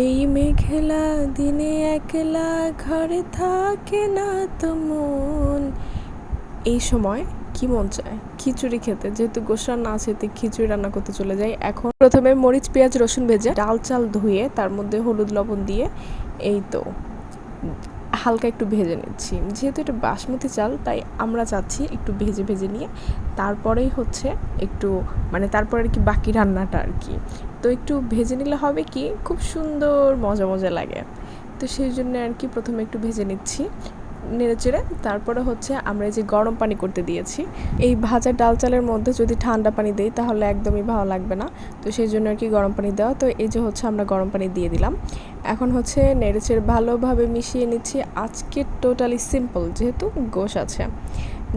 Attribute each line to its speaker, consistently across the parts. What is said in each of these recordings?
Speaker 1: এই মেঘলা দিনে একলা ঘরে থাকে না তো মন। এই সময় কি মন চায়? খিচুড়ি খেতে। যেহেতু গোসার না তাই খিচুড়ি রান্না করতে চলে যাই। এখন প্রথমে মরিচ, পেঁয়াজ, রসুন ভেজে ডাল চাল ধুয়ে তার মধ্যে হলুদ লবণ দিয়ে এই তো হালকা একটু ভেজে নিচ্ছি। যেহেতু এটা বাসমতি চাল, তাই আমরা চাচ্ছি একটু ভেজে ভেজে নিয়ে তারপরেই হচ্ছে একটু মানে তারপরে আর কি বাকি রান্নাটা আর কি। তো একটু ভেজে নিলে হবে কি, খুব সুন্দর মজা মজা লাগে। তো সেই জন্য আর কি প্রথমে একটু ভেজে নিচ্ছি, নেড়ে চেড়ে। তারপরে হচ্ছে আমরা এই যে গরম পানি করতে দিয়েছি, এই ভাজা ডাল চালের মধ্যে যদি ঠান্ডা পানি দিই তাহলে একদমই ভালো লাগবে না। তো সেই জন্য আর কি গরম পানি দেওয়া, তো এই যে হচ্ছে আমরা গরম পানি দিয়ে দিলাম। এখন হচ্ছে নেড়ে চেড়ে ভালোভাবে মিশিয়ে নিচ্ছি। আজকে টোটালি সিম্পল, যেহেতু গোশ আছে।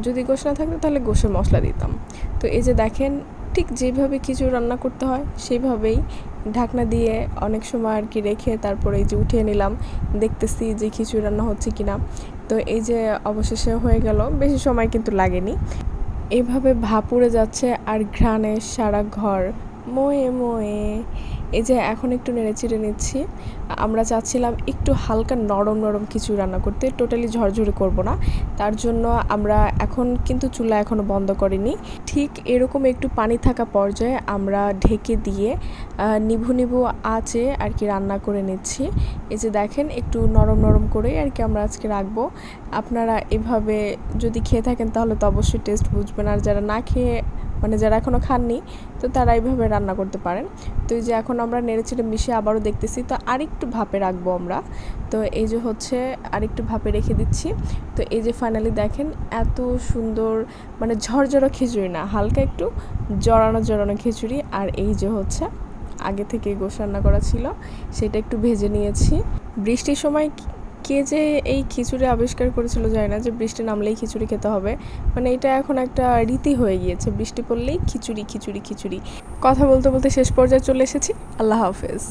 Speaker 1: যদি গোশ না থাকতো তাহলে গোশের মশলা দিতাম। তো এই যে দেখেন ঠিক যেভাবে কিছু রান্না করতে হয় সেইভাবেই ঢাকনা দিয়ে অনেক সময় আর কি রেখে তারপরে এই যে উঠিয়ে নিলাম, দেখতেছি যে খিচুড়ি রান্না হচ্ছে কিনা। তো এই যে অবশেষে হয়ে গেল, বেশি সময় কিন্তু লাগেনি। এভাবে ভাপ উড়ে যাচ্ছে আর ঘ্রাণে সারা ঘর। মোয়ে মোয়ে। এই যে এখন একটু নেড়ে চিড়ে নিচ্ছি। আমরা চাচ্ছিলাম একটু হালকা নরম নরম কিছু রান্না করতে। টোটালি ঝরঝরে করব না। তার জন্য আমরা এখন কিন্তু চুলা এখনও বন্ধ করিনি। ঠিক এরকম একটু পানি থাকা পর্যায়ে আমরা ঢেকে দিয়ে নিভু নিভু আঁচে আর কি রান্না করে নিচ্ছি। এই যে দেখেন, একটু নরম নরম করে আর কি আমরা আজকে রাখব। আপনারা এভাবে যদি খেয়ে থাকেন তাহলে তো অবশ্যই টেস্ট বুঝবেন। আর যারা না খেয়ে মানে যারা এখনও খাননি, তো তারা এইভাবে রান্না করতে পারেন। তো এই যে এখন আমরা নেড়েচেড়ে মিশিয়ে আবারও দেখতেছি, তো আরেকটু ভাপে রাখব আমরা। তো এই যে হচ্ছে আরেকটু ভাপে রেখে দিচ্ছি। তো এই যে ফাইনালি দেখেন এত সুন্দর মানে ঝরঝরা খিচুড়ি না, হালকা একটু জড়ানো জড়ানো খিচুড়ি। আর এই যে হচ্ছে আগে থেকে গোশ রান্না করা ছিল, সেটা একটু ভেজে নিয়েছি। বৃষ্টির সময় কে যে এই খিচুড়ি আবিষ্কার করেছিল যায় না, যে বৃষ্টি নামলেই খিচুড়ি খেতে হবে। মানে এটা এখন একটা রীতি হয়ে গিয়েছে, বৃষ্টি পড়লেই খিচুড়ি খিচুড়ি খিচুড়ি। কথা বলতে বলতে শেষ পর্যায়ে চলে এসেছি। আল্লাহ হাফেজ।